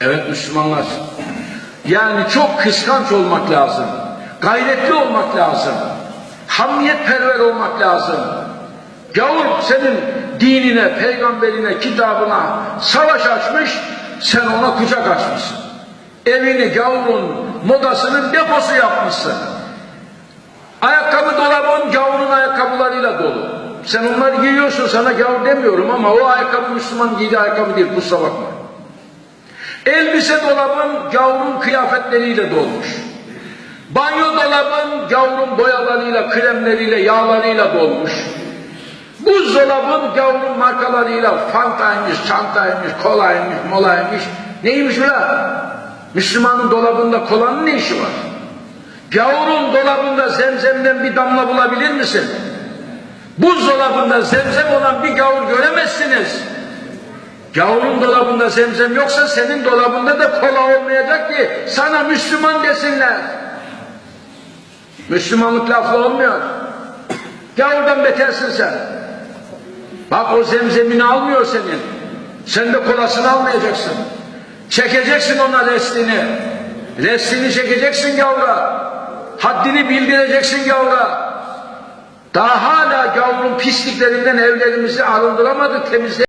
Evet Müslümanlar. Yani çok kıskanç olmak lazım. Gayretli olmak lazım. Hamiyetperver olmak lazım. Gavur senin dinine, peygamberine, kitabına savaş açmış, sen ona kucak açmışsın. Evini gavurun modasının deposu yapmışsın. Ayakkabı dolabın gavurun ayakkabılarıyla dolu. Sen onları giyiyorsun sana gavur demiyorum ama o ayakkabı Müslüman giydiği ayakkabı değil kusura bakma. Elbise dolabın gavurun kıyafetleriyle dolmuş. Banyo dolabın gavurun boyalarıyla, kremleriyle, yağlarıyla dolmuş. Buzdolabın gavurun markalarıyla fantaymış, çantaymış, kolaymış, molaymış. Neymiş ulan? Müslümanın dolabında kolanın ne işi var? Gavurun dolabında zemzemden bir damla bulabilir misin? Buzdolabında zemzem olan bir gavur göremezsiniz. Gavurun dolabında zemzem yoksa senin dolabında da kola olmayacak ki sana Müslüman desinler. Müslümanlık lafla olmuyor. Gavurdan betersin sen. Bak o zemzemini almıyor senin. Sen de kolasını almayacaksın. Çekeceksin ona restini. Restini çekeceksin gavura. Haddini bildireceksin gavura. Daha hala gavurun pisliklerinden evlerimizi arındıramadık, temizle